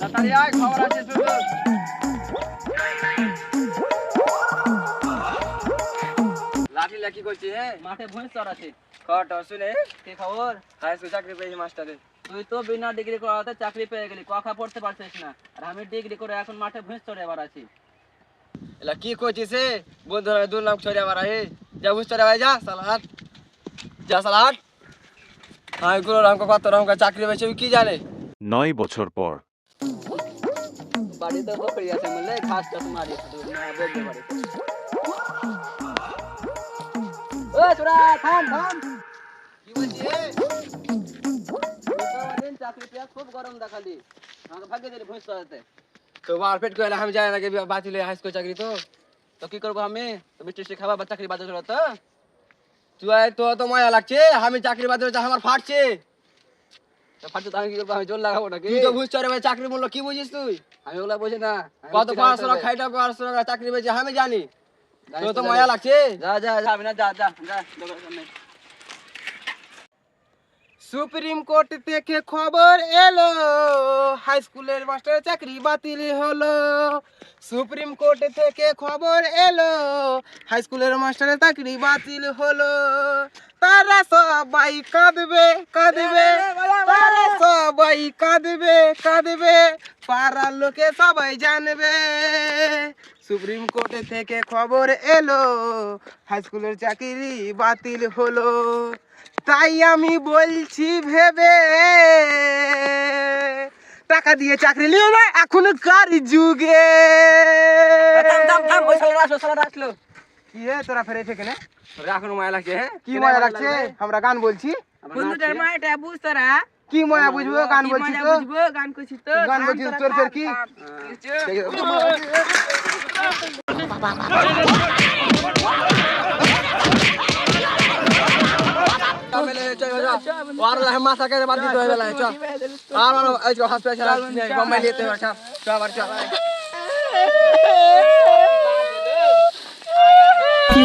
তাড়াতাড়ি আয় খবর আছে হ্যাঁ? শুনে? কি খবর? পেয়েছি মাস্টারে। তুই তো বিনা ডিগ্রি করাতে চাকরি পেয়ে গেলি পড়তে পারছিস না। আর আমি ডিগ্রি করে এখন মাঠে আবার আছি। কি বন্ধুরা দুর্নাম ছড়ে আবার যা ভুঁড়ি যা সালাহাট যা সালাহাট এগুলো রামকে কত রামকে চাকরি পেয়েছে কি জানে? নয় বছর পর। বাড়িতে বকরি আছে বললে ঘাস টাস মারি ও ছোড়া থাম থাম। কি বলছিস? চাকরি পেয়ে খুব গরম দেখালি আমাকে ভাগ্যে দিলি ভুঁই চড়াতে তো মারপেট করে আমি জানি না কি বাতিল হাই স্কুল চাকরি তো। তো কি করব আমি? তো মিষ্টি মিষ্টি খাবা বা চাকরি বাজার তো তুই তো তো মায়া লাগছে? আমি চাকরি বাদ আমার ফাটছে। ফাটছে আমি কি করব? আমি জোর লাগাবো নাকি? তুই তো বুঝতে রে ভাই চাকরি মূল্য কি বুঝিস তুই? আমি ওগুলা বুঝি না। কত। খাইটা টাকা চাকরি পেয়েছে আমি জানি। তোর তো তো মায়া লাগছে? যা যা যা আমি না যা যা যা সুপ্রিম কোর্ট থেকে খবর এলো। হাই স্কুলের মাস্টারের চাকরি বাতিল হলো। সুপ্রিম কোর্ট থেকে খবর এলো হাই স্কুলের মাস্টারের চাকরি বাতিল হলো। তারা সবাই কাঁদবে কাঁদবে, তারা সবাই কাঁদবে কাঁদবে, পাড়ার লোকে সবাই জানবে। সুপ্রিম কোর্ট থেকে খবর এলো হাই স্কুলের চাকরি বাতিল হলো। তাই আমি বলছি ভেবে টাকা দিয়ে চাকরি নিও না এখন কার যুগে? কি হে তোরা ফেরে থেকে না এখন মায়া লাগছে হ্যাঁ? কি মজা লাগছে? আমরা গান বলছি। বন্ধুটার মা এটা বুঝ তোরা কি মজা বুঝব? গান বলছি তো? বুঝব? গান করছি তো? গান বলছি তোর ফের কি? মাথা কেটে বাদ দিতে হবে চ আর আর এই যে হসপিটাল বোম্বাই নিতে হবে চল চল আবার চল। কি